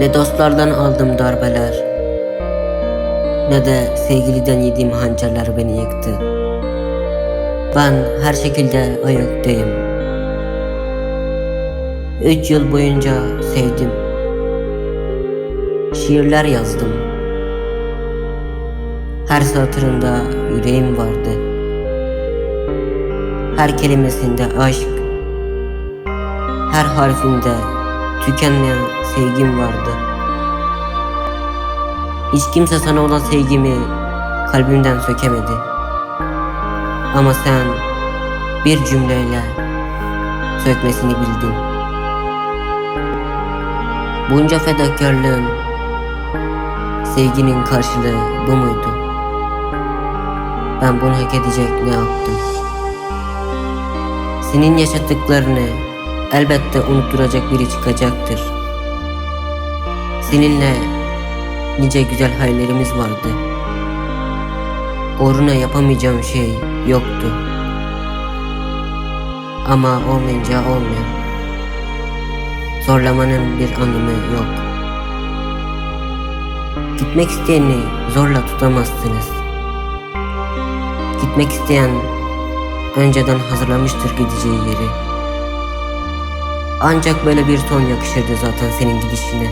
Ne dostlardan aldım darbeler Ne de sevgiliden yediğim hançerler beni yıktı. Ben her şekilde ayaktayım Üç yıl boyunca sevdim. Şiirler yazdım. Her satırında yüreğim vardı. Her kelimesinde aşk Her harfinde tükenmeyen sevgim vardı Hiç kimse sana olan sevgimi kalbimden sökemedi Ama sen bir cümleyle sökmesini bildin Bunca fedakarlığın sevginin karşılığı bu muydu? Ben bunu hak edecek ne yaptım? Senin yaşattıklarını elbette unutturacak biri çıkacaktır. Seninle nice güzel hayallerimiz vardı. Uğruna yapamayacağım şey yoktu. Ama olmayınca olmuyor. Zorlamanın bir anlamı yok. Gitmek isteyeni zorla tutamazsınız. Gitmek isteyen önceden hazırlamıştır gideceği yeri. Ancak böyle bir ton yakışırdı zaten senin gidişine.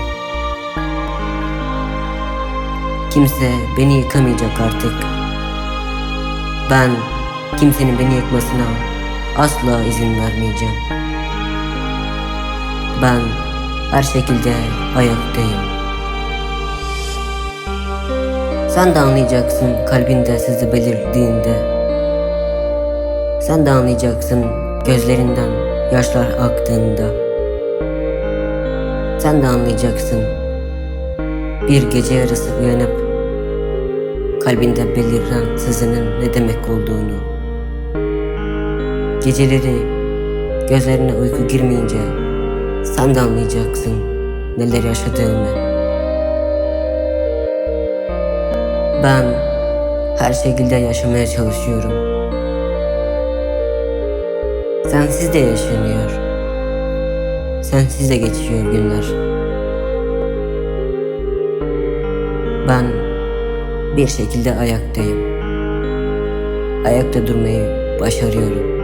Kimse beni yıkamayacak artık. Ben kimsenin beni yıkmasına asla izin vermeyeceğim. Ben her şekilde ayaktayım. Sen de anlayacaksın kalbinde sizi belirdiğinde. Sen de anlayacaksın gözlerinden yaşlar aktığında. Sen de anlayacaksın bir gece yarısı uyanıp kalbinde beliren sızının ne demek olduğunu. Geceleri gözlerine uyku girmeyince sen de anlayacaksın neler yaşadığımı. Ben her şekilde yaşamaya çalışıyorum. Sensiz de yaşanıyor. Sensiz de geçiyor günler. Ben bir şekilde ayaktayım. Ayakta durmayı başarıyorum.